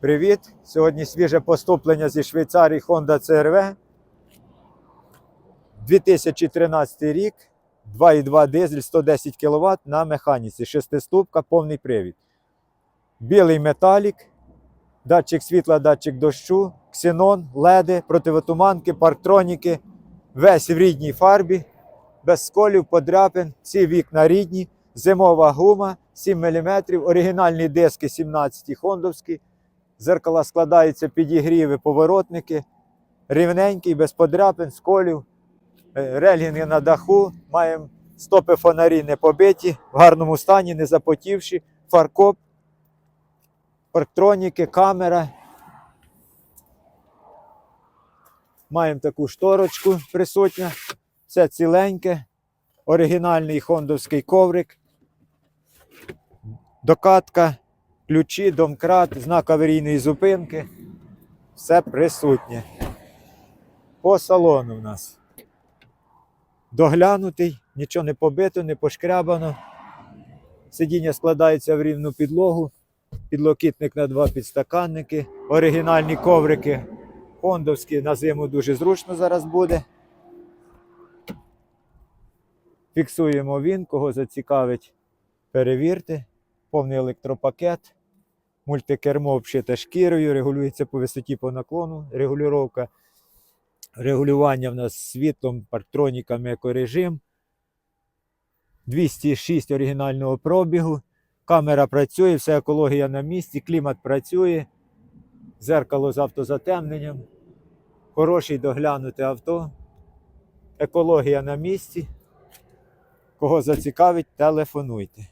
Привіт! Сьогодні свіже поступлення зі Швейцарії Honda CRV. 2013 рік, 2,2 дизель, 110 кВт на механіці, шестиступка, повний привід. Білий металік, датчик світла, датчик дощу, ксенон, леди, противотуманки, парктроніки. Весь в рідній фарбі, без сколів, подряпин, всі вікна рідні, зимова гума 7 мм, оригінальні диски 17 хондовські. Зеркала складаються підігріви, поворотники, рівненький, без подряпин, сколів, е, релінги на даху. Маємо стопи фонарі не побиті, в гарному стані, не запотівші, фаркоп, парктроніки, камера. Маємо таку шторочку присутня. Все ціленьке, оригінальний хондовський коврик, докатка ключі, домкрат, знак аварійної зупинки. Все присутнє. По салону в нас. Доглянутий, нічого не побито, не пошкрябано. Сидіння складається в рівну підлогу, підлокітник на два підстаканники, оригінальні коврики. Хондовські на зиму дуже зручно зараз буде. Фіксуємо він, кого зацікавить, перевірте. Повний електропакет. Мультикермо обшите шкірою, регулюється по висоті по наклону, регулювання. Регулювання в нас світлом, парктроніками, екорежим. 206 оригінального пробігу. Камера працює, вся екологія на місці, клімат працює. Зеркало з автозатемненням. Хороший доглянуте авто. Екологія на місці. Кого зацікавить, телефонуйте.